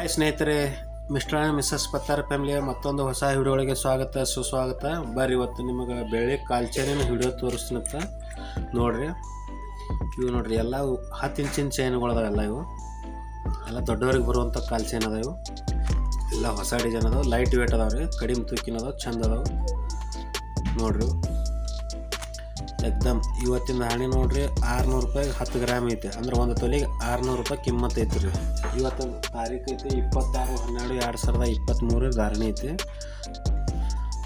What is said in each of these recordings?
Hi ಸ್ನೇಹಿತರೆ, mister and missus Pattar ಫ್ಯಾಮಿಲಿಯ ಮತ್ತೊಂದು ಹೊಸ ವಿಡಿಯೋಗಳಿಗೆ ಸ್ವಾಗತ, ಸುಸ್ವಾಗತ. ಬರ್ರಿ ಇವತ್ತು ನಿಮಗೆ ಬೆಳೆ ಕಾಲ್ಚೇನಿನ ವಿಡಿಯೋ ತೋರಿಸ್ತೀನಂತ ನೋಡ್ರಿ, ಇವು ನೋಡ್ರಿ ಎಲ್ಲ ಹತ್ತು ಇಂಚಿನ ಚೈನ್ಗಳದಾವೆಲ್ಲ ಇವು. ಎಲ್ಲ ದೊಡ್ಡವ್ರಿಗೆ ಬರುವಂಥ ಕಾಲ್ ಚೈನ್ ಅದಾವ ಇವು. ಎಲ್ಲ ಹೊಸ ಡಿಸೈನ್ ಅದಾವೆ ಲೈಟ್ ವೇಟ್ ಅದಾವೆ ರೀ, ಕಡಿಮೆ ತೂಕಿನ ಅದಾವೆ ಚಂದ ಅದಾವೆ. ನೋಡ್ರಿ. ಎಕ್ದಮ್ ಇವತ್ತಿನ ಹಣೆ ನೋಡ್ರಿ, ಆರ್ನೂರು ರೂಪಾಯಿಗೆ ಹತ್ತು ಗ್ರಾಮ್ ಐತೆ. ಅಂದ್ರೆ ಒಂದು ತೊಲಿಗೆ ಆರ್ನೂರು ರೂಪಾಯಿ ಕಿಮ್ಮತ್ ಐತೆ ರೀ. ಇವತ್ತಿನ ತಾರೀಕು ಐತೆ ಇಪ್ಪತ್ತಾರು, ಹನ್ನೆರಡು, ಎರಡು ಸಾವಿರದ ಇಪ್ಪತ್ತ್ಮೂರು ಧಾರಣೆ ಐತೆ.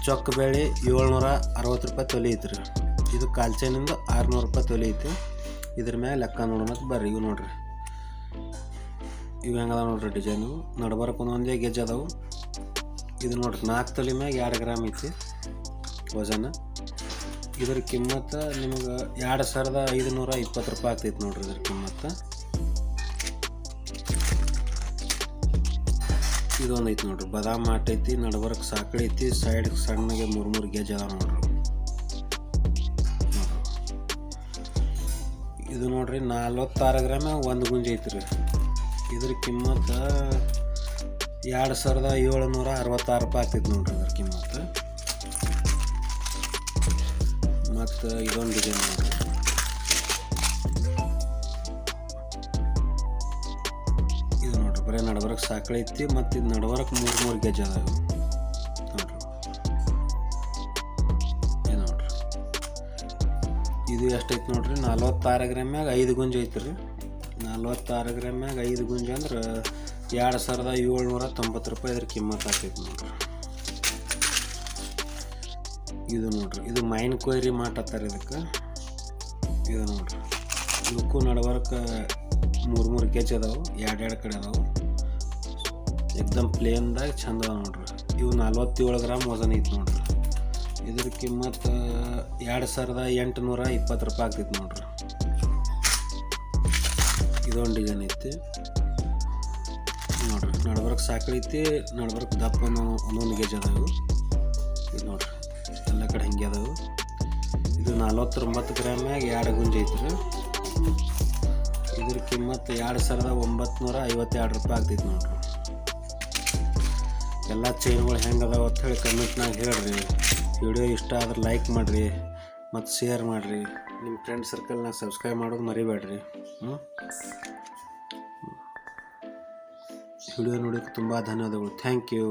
ಚೊಕ್ಕ ಬೆಳೆ ಏಳ್ನೂರ ಅರವತ್ತು ರೂಪಾಯಿ ತೊಲಿ ಐತೆ ರೀ. ಇದು ಕಾಲ್ಚೇನಿಂದ ಆರುನೂರು ರೂಪಾಯಿ ತೊಲಿ ಐತಿ. ಇದ್ರ ಮ್ಯಾಲೆ ಲೆಕ್ಕ ನೋಡೋಣಕ್ಕೆ ಬರ್ರಿ ಇವು ನೋಡ್ರಿ. ಇವು ಹೆಂಗದ ನೋಡ್ರಿ ಡಿಸೈನು ನಡ್ಬರ್ಕ್ ಒಂದೊಂದೇ ಗೆಜ್ಜೆ ಅದಾವು. ಇದು ನೋಡ್ರಿ ನಾಲ್ಕು ತೊಲಿ ಮ್ಯಾಗ ಎರಡು ಗ್ರಾಮ್ ಐತಿ. ವಜನ. ಇದ್ರ ಕಿಮ್ಮತ್ತ ನಿಮಗೆ ಎರಡು ಸಾವಿರದ ಐದುನೂರ ಇಪ್ಪತ್ತು ರೂಪಾಯಿ ಆಗ್ತೈತೆ ನೋಡ್ರಿ ಇದ್ರ ಕಿಮ್ಮತ್ತ ಇದೊಂದು ಐತಿ ನೋಡ್ರಿ. ಬದಾಮ್ ಮಾಟ್ ಐತಿ, ನಡ್ಬರ್ಕ್ ಸಾಕಡೆ ಐತಿ ಸೈಡ್ ಸಣ್ಣಗೆ ಮೂರು ಮೂರು ಗೇಜ್ ಅದ ನೋಡ್ರಿ. ಇದು ನೋಡ್ರಿ ನಲ್ವತ್ತಾರು ಗ್ರಾಮ ಒಂದು ಗುಂಜಿ ಐತ್ರಿ. ಇದ್ರ ಕಿಮ್ಮತ್ತ ಎರಡು ಸಾವಿರದ ಏಳುನೂರ ಅರವತ್ತಾರು ರೂಪಾಯಿ ಆಗ್ತೈತಿ ನೋಡ್ರಿ ಇದ್ರ ಕಿಮ್ಮತ್ತು ಮತ್ತು ಇದೊಂದು ಡಿಸೈನ್ ಮಾಡಿ ಇದು ನೋಡ್ರಿ, ಬರೀ ನಡ್ಬರಕ್ಕೆ ಸಾಕಳಿ ಐತಿ ಮತ್ತು ಇದು ನಡ್ಬರಕ್ಕೆ ಮೂರು ಮೂರು ಗೆಜ್ ಅದಾವ. ನೋಡ್ರಿ. ಇದು ನೋಡ್ರಿ. ಇದು ಎಷ್ಟೈತಿ ನೋಡ್ರಿ, ನಲ್ವತ್ತಾರು ಗ್ರಾಮ್ಯಾಗ ಐದು ಗುಂಜು ಐತಿ ರೀ ನಲ್ವತ್ತಾರು ಗ್ರಾಮ್ಯಾಗ ಐದು ಗುಂಜು ಅಂದ್ರೆ ಎರಡು ಸಾವಿರದ ಏಳ್ನೂರ ತೊಂಬತ್ತು ರೂಪಾಯಿ ಇದ್ರ ಕಿಮ್ಮತ್ತು ಆಗ್ತೈತಿ ನೋಡ್ರಿ. ಇದು ನೋಡ್ರಿ, ಇದು ಮೈನ್ ಕೊಯ್ರಿ ಮಾಡತ್ತಾರ ಇದಕ್ಕೆ. ಇದು ನೋಡ್ರಿ ಇದಕ್ಕೂ ನಡವರ್ಕ ಮೂರು ಮೂರು ಕೆಜ್ ಅದಾವು, ಎರಡು ಎರಡು ಕಡೆ ಅದಾವು. ಎಕ್ದಮ್ ಪ್ಲೇನ್ದಾಗ ಚಂದ ಅದಾವ ನೋಡ್ರಿ. ಇವು ನಲ್ವತ್ತೇಳು ಗ್ರಾಮ್ ವಜನ್ ಐತಿ ನೋಡ್ರಿ. ಇದ್ರ ಕಿಮ್ಮತ್ತು ಎರಡು ಸಾವಿರದ ಎಂಟುನೂರ ಇಪ್ಪತ್ತು ರೂಪಾಯಿ ಆಗ್ತೈತಿ ನೋಡ್ರಿ. ಇದೊಂದು ಡಿಸೈನ್ ಐತಿ. ನೋಡ್ರಿ ನಡ್ಬರ್ಕ್ ಸಾಕೈತಿ ನಡ್ಬರ್ಕ್ ದಪ್ಪ ಒಂದೊಂದು ಕೆಜಿ ಅದಾವು. ನಲ್ವತ್ತೊಂಬತ್ತು ಗ್ರಾಮ್ಯಾಗ ಎರಡು ಗುಂಜಿ ಐತ್ರಿ. ಇದ್ರ ಕಿಮ್ಮತ್ತು ಎರಡು ಸಾವಿರದ ಒಂಬತ್ನೂರ ಐವತ್ತೆರಡು ರೂಪಾಯಿ ಆಗ್ತೈತಿ ನೋಡ್ರಿ. ಎಲ್ಲ ಚೈನ್ಗಳು ಹೆಂಗೆ ಅದಾವ ಅಂತ ಹೇಳಿ ಕಮೆಂಟ್ನಾಗ ಹೇಳ್ರಿ. ವಿಡಿಯೋ ಇಷ್ಟ ಆದ್ರೆ ಲೈಕ್ ಮಾಡಿರಿ ಮತ್ತು ಶೇರ್ ಮಾಡಿರಿ. ನಿಮ್ಮ ಫ್ರೆಂಡ್ ಸರ್ಕಲ್ನ ಸಬ್ಸ್ಕ್ರೈಬ್ ಮಾಡೋದು ಮರಿಬೇಡ್ರಿ. ಹ್ಞೂ ವಿಡಿಯೋ ನೋಡೋಕ್ಕೆ ತುಂಬ ಧನ್ಯವಾದಗಳು. Thank you